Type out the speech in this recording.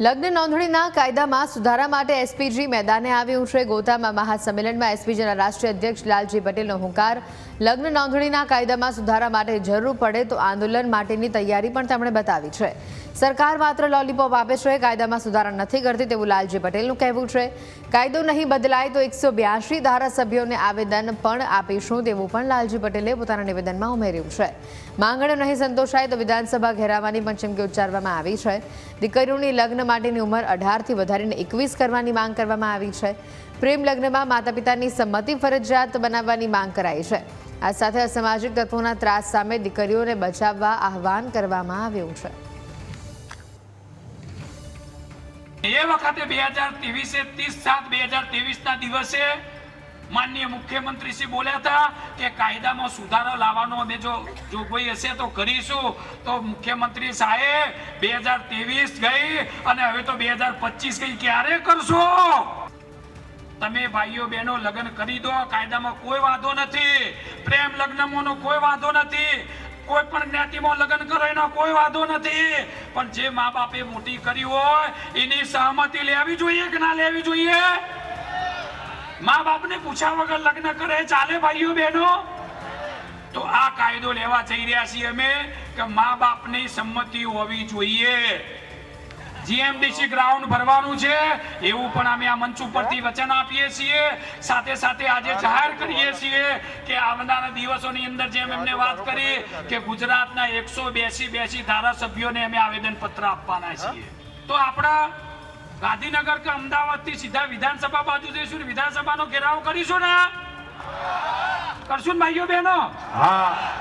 લગ્ન નોંધણીના કાયદામાં સુધારા માટે એસપીજી મેદાને આવ્યું છે. ગોતામાં મહાસંમેલનમાં એસપીજીના રાષ્ટ્રીય અધ્યક્ષ લાલજી પટેલનો હુંકાર. લગ્ન નોંધણીના કાયદામાં સુધારા માટે જરૂર પડે તો આંદોલન માટેની તૈયારી પણ તેમણે બતાવી છે. સરકાર માત્ર લોલીપોપ આપે છે, કાયદામાં સુધારા નથી કરતી તેવું લાલજી પટેલનું કહેવું છે. કાયદો નહીં બદલાય તો એકસો બ્યાસી ધારાસભ્યોને આવેદન પણ આપીશું તેવું પણ લાલજી પટેલે પોતાના નિવેદનમાં ઉમેર્યું છે. માંગણીઓ નહીં સંતોષાય તો વિધાનસભા ઘેરાવાની પણ ચીમકી ઉચ્ચારવામાં આવી છે. દીકરીઓની લગ્ન માટેની ઉંમર અઢારથી વધારીને એકવીસ કરવાની માંગ કરવામાં આવી છે. પ્રેમ લગ્નમાં માતા પિતાની સંમતિ ફરજિયાત બનાવવાની માંગ કરાઈ છે. આ સાથે અસામાજિક તત્વોના ત્રાસ સામે દીકરીઓને બચાવવા આહવાન કરવામાં આવ્યું છે. એ વખતે બે હજાર ત્રેવીસે ત્રીસ સાત બે હજાર ત્રેવીસ ના દિવસે માનનીય મુખ્યમંત્રી શ્રી બોલ્યા હતા કે કાયદામાં સુધારો લાવવાનો અમે જો જોગવાઈ હશે તો કરીશું. તો મુખ્યમંત્રી સાહેબ, બે હજાર ત્રેવીસ ગઈ અને હવે તો બે હજાર પચીસ ગઈ. ક્યારે કરશો? તમે ભાઈઓ બહેનો લગ્ન કરી દો, કાયદામાં કોઈ વાંધો નથી. પ્રેમ લગ્નમાંનો કોઈ વાંધો નથી. કોઈ પણ જ્ઞાતિમાં લગ્ન કરો, એનો કોઈ વાંધો નથી. પણ જે મા બાપે મોટી કરી હોય, એની સહમતિ લેવી જોઈએ કે ના લેવી જોઈએ? મા બાપને પૂછ્યા વગર લગ્ન કરે, ચાલે ભાઈઓ બહેનો? તો આ કાયદો લેવા જઈ રહ્યા છીએ અમે કે મા બાપની સંમતિ હોવી જોઈએ. જીએમડીસી ગ્રાઉન્ડ ભરવાનું છે. એવું પણ અમે આ મંચ ઉપરથી વચન આપીએ છીએ. સાથે સાથે આજે જાહેર કરીએ છીએ કે આવનારા દિવસોની અંદર જેમ એમને વાત કરી કે ગુજરાતના એકસો બેસી બેસી ધારાસભ્યોને અમે આવેદન પત્ર આપવાના છીએ. તો આપણા ગાંધીનગર કે અમદાવાદથી સીધા વિધાનસભા બાજુ જઈશું ને વિધાનસભાનો ઘેરાવ કરીશું ને? કરશું ને ભાઈઓ બહેનો? હા.